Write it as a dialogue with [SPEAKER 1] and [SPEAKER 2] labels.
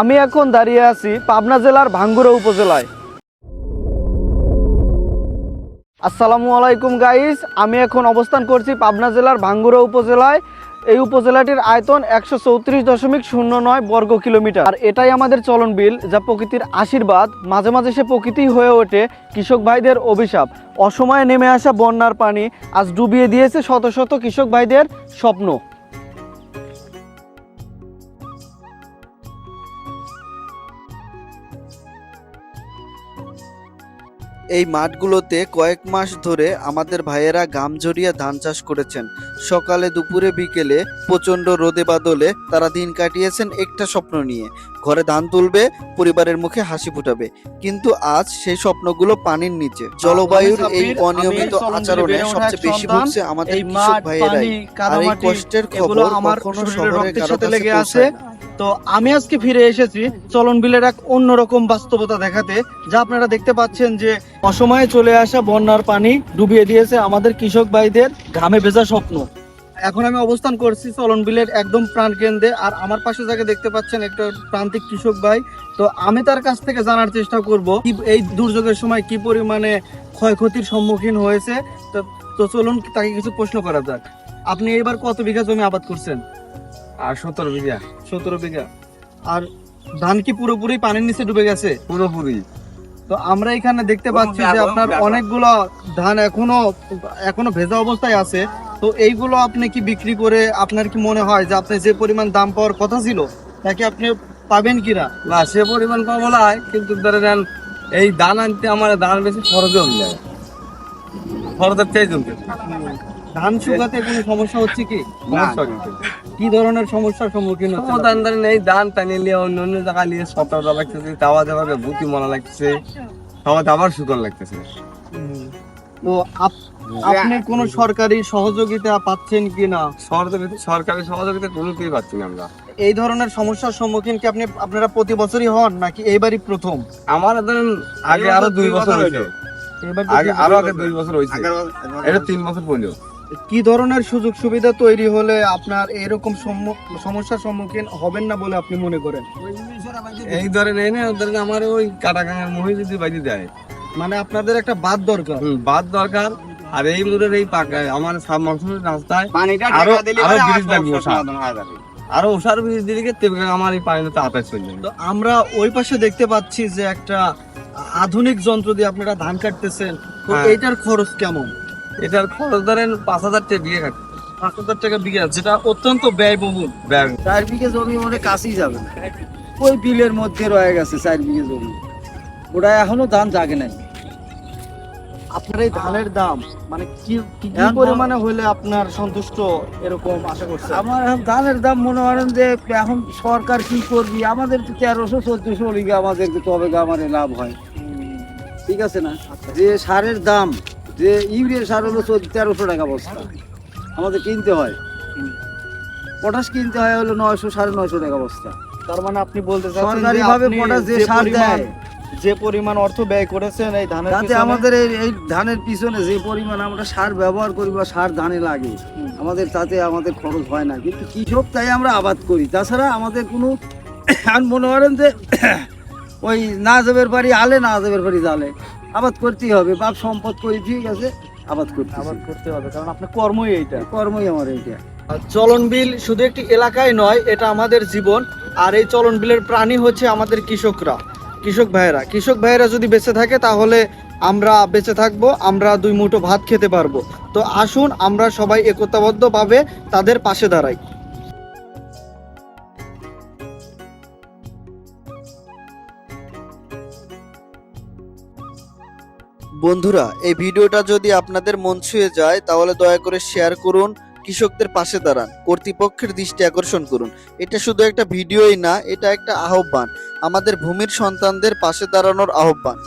[SPEAKER 1] আমি এখন দাঁড়িয়ে আছি পাবনা জেলার ভাঙ্গুরা উপজেলায়। আসসালামু আলাইকুম গাইস আমি এখন অবস্থান করছি পাবনা জেলার ভাঙ্গুরা উপজেলায়। এই উপজেলাটির আয়তন একশো চৌত্রিশ দশমিক শূন্য নয় বর্গ কিলোমিটার। আর এটাই আমাদের চলন বিল, যা প্রকৃতির আশীর্বাদ। মাঝে মাঝে সে প্রকৃতি হয়ে ওঠে কৃষক ভাইদের অভিশাপ। অসময়ে নেমে আসা বন্যার পানি আজ ডুবিয়ে দিয়েছে শত শত কৃষক ভাইদের স্বপ্ন।
[SPEAKER 2] এই মাঠগুলোতে কয়েক মাস ধরে আমাদের ভাইয়েরা গাম জড়িয়ে ধান চাষ করেছেন। সকালে দুপুরে বিকেলে প্রচণ্ড রোদে বাদলে তারা দিন কাটিয়েছেন একটা স্বপ্ন নিয়ে। ঘরে ধান তুলবে পরিবারের মুখে হাসি ফুটাবে। কিন্তু আজ সেই স্বপ্নগুলো পানির নিচে। জলবায়ুর এই অনিয়মিত আচরণে সবচেয়ে বেশি ভুগছে আমাদের কৃষক ভাইয়েরাই। আর এই কষ্টের খবর
[SPEAKER 1] আমার
[SPEAKER 2] কখনো শহরের কাছে
[SPEAKER 1] লেগে আছে। তো আমি আজকে ফিরে এসেছি চলন বিলের এক অন্যরকম বাস্তবতা দেখাতে যা আপনারা দেখতে পাচ্ছেন যে অসময়ে চলে আসা বন্যার পানি ডুবিয়ে দিয়েছে আমাদের কৃষক ভাইদের ঘামে ভেজা স্বপ্ন। এখন আমি অবস্থান করছি চলন বিলের একদম প্রাণ কেন্দ্রে আর আমার পাশে যাকে দেখতে পাচ্ছেন একটা প্রান্তিক কৃষক ভাই। তো আমি তার কাছ থেকে জানার চেষ্টা করব কি এই দুর্যোগের সময় কি পরিমাণে ক্ষয়ক্ষতির সম্মুখীন হয়েছে। তো তো চলুন তাকে কিছু প্রশ্ন করা যাক। আপনি এবার কত বিঘা জমি আবাদ করছেন?
[SPEAKER 3] আর সতেরো বিঘা।
[SPEAKER 1] সতেরো বিঘা। আর ধান কি পুরোপুরি পানির নিচে ডুবে গেছে?
[SPEAKER 3] পুরোপুরি।
[SPEAKER 1] তো আমরা এখানে দেখতে পাচ্ছি যে আপনার। অনেকগুলো ধান এখনও এখনও ভেজা অবস্থায় আছে। তো এইগুলো আপনি কি বিক্রি করে আপনার কি মনে হয় যে আপনি যে পরিমাণ দাম পাওয়ার কথা ছিল তাকে আপনি পাবেন কিনা?
[SPEAKER 3] না সে পরিমাণ পাবো না কিন্তু ধরে নেন এই ধান আনতে আমার ধান বেশি খরচ হয়ে যায় খরচের চেয়ে জমতে।
[SPEAKER 1] ধান শুকাতে কোনো সমস্যা হচ্ছে কি?
[SPEAKER 3] সমস্যা কিন্তু
[SPEAKER 1] কি ধরনের সমস্যার সম্মুখীন হচ্ছে
[SPEAKER 3] সমাধান ধরেন এই ধান টানিয়ে নিয়ে অন্য অন্য জায়গায় নিয়ে সতেরোটা লাগতেছে তাওয়া যাবে বুতি মনে লাগতেছে তাওয়া আবার শুকন লাগতেছে।
[SPEAKER 1] তো আপ- আপনি কোন সরকারি সহযোগিতা পাচ্ছেন কিনা
[SPEAKER 3] সরকারি সরকারি সহযোগিতা কোনোতেই পাচ্ছি না আমরা।
[SPEAKER 1] এই ধরনের সমস্যার সম্মুখীন কি আপনি আপনারা প্রতি বছরই হন নাকি এইবারই প্রথম?
[SPEAKER 3] আমার ধরেন আগে আরও দুই বছর হয়েছে। আগে আরও আগে দুই বছর হয়েছে। এটা তিন বছর পর্যন্ত।
[SPEAKER 1] কি ধরনের সুযোগ সুবিধা তৈরি হলে আপনার এরকম সমস্যার সম্মুখীন হবেন না বলে আপনি মনে করেন?
[SPEAKER 3] এই ধরেন এই না ধরেন আমার ওই কাটাকাঙের মহি যদি বাজি দেয়।
[SPEAKER 1] মানে আপনাদের একটা বাদ দরকার।
[SPEAKER 3] বাদ দরকার। আর এই মুরের এই পাকা আমার সাব মনসুনের রাস্তায় আরও আরও ব্রিজ লাগবে আরও ওষার ব্রিজ দিলে আমার এই পানিতে আতাশ চলে যাবে।
[SPEAKER 1] তো আমরা ওই পাশে দেখতে পাচ্ছি যে একটা আধুনিক যন্ত্র দিয়ে আপনারা ধান কাটতেছেন। তো
[SPEAKER 3] হ্যাঁ।
[SPEAKER 1] এইটার খরচ কেমন?
[SPEAKER 3] এটার খরচ ধরেন পাঁচ হাজার টাকা বিয়ে খাচ্ছে
[SPEAKER 1] পাঁচ হাজার টাকা বিঘা যেটা অত্যন্ত ব্যয়বহুল।
[SPEAKER 3] ব্যাগ
[SPEAKER 4] চার বিঘে জমি মনে কাছেই যাবে ওই বিলের মধ্যে রয়ে গেছে চার বিঘে জমি। ওটা এখনও ধান জাগে নাই।
[SPEAKER 1] আপনার এই ধানের দাম মানে কি কি পরিমাণে হলে আপনার সন্তুষ্ট এরকম আশা করছেন?
[SPEAKER 4] আমার এখন ধানের দাম মনে করেন যে এখন সরকার কি করবি? আমাদের তো তেরোশো চোদ্দশো লিগে আমাদেরকে তবে আমার লাভ হয়। ঠিক আছে না? যে সারের দাম যে ইউরিয়া সার হলো তেরোশো টাকা বস্তা আমাদের কিনতে হয়। পটাশ কিনতে হয় হলো নয়শো সাড়ে নয়শো টাকা বস্তা।
[SPEAKER 1] তার মানে আপনি বলতে
[SPEAKER 4] সরকারিভাবে পটাশ যে সার দেয়
[SPEAKER 1] যে পরিমাণ অর্থ ব্যয় করেছেন এই ধানের
[SPEAKER 4] তাতে আমাদের এই এই ধানের পিছনে যে পরিমাণ আমরা সার ব্যবহার করি বা সার ধানে লাগে আমাদের তাতে আমাদের খরচ হয় না। কিন্তু কৃষক তাই আমরা আবাদ করি। তাছাড়া আমাদের কোনো আর মনে করেন যে ওই না যাবের বাড়ি আলে না যাবের বাড়ি জালে। আবাদ করতেই হবে। বাপ সম্পদ করি ঠিক আছে আবাদ করতে
[SPEAKER 1] আবাদ করতে হবে কারণ আপনার কর্মই এইটা।
[SPEAKER 4] কর্মই আমার এইটা।
[SPEAKER 1] আর চলন বিল শুধু একটি এলাকায় নয় এটা আমাদের জীবন। আর এই চলন বিলের প্রাণী হচ্ছে আমাদের কৃষকরা। কৃষক ভাইয়েরা কৃষক ভাইয়েরা যদি বেঁচে থাকে তাহলে আমরা বেঁচে থাকব, আমরা দুই মুঠো ভাত খেতে পারব। তো আসুন, আমরা সবাই একতাবদ্ধভাবে তাদের পাশে দাঁড়াই।
[SPEAKER 2] বন্ধুরা, এই ভিডিওটা যদি আপনাদের মন ছুঁয়ে যায়, তাহলে দয়া করে শেয়ার করুন কৃষকদের পাশে দাঁড়ান, কর্তৃপক্ষের দৃষ্টি আকর্ষণ করুন। এটা শুধু একটা ভিডিওই না, এটা একটা আহ্বান। আমাদের ভূমির সন্তানদের পাশে দাঁড়ানোর আহ্বান।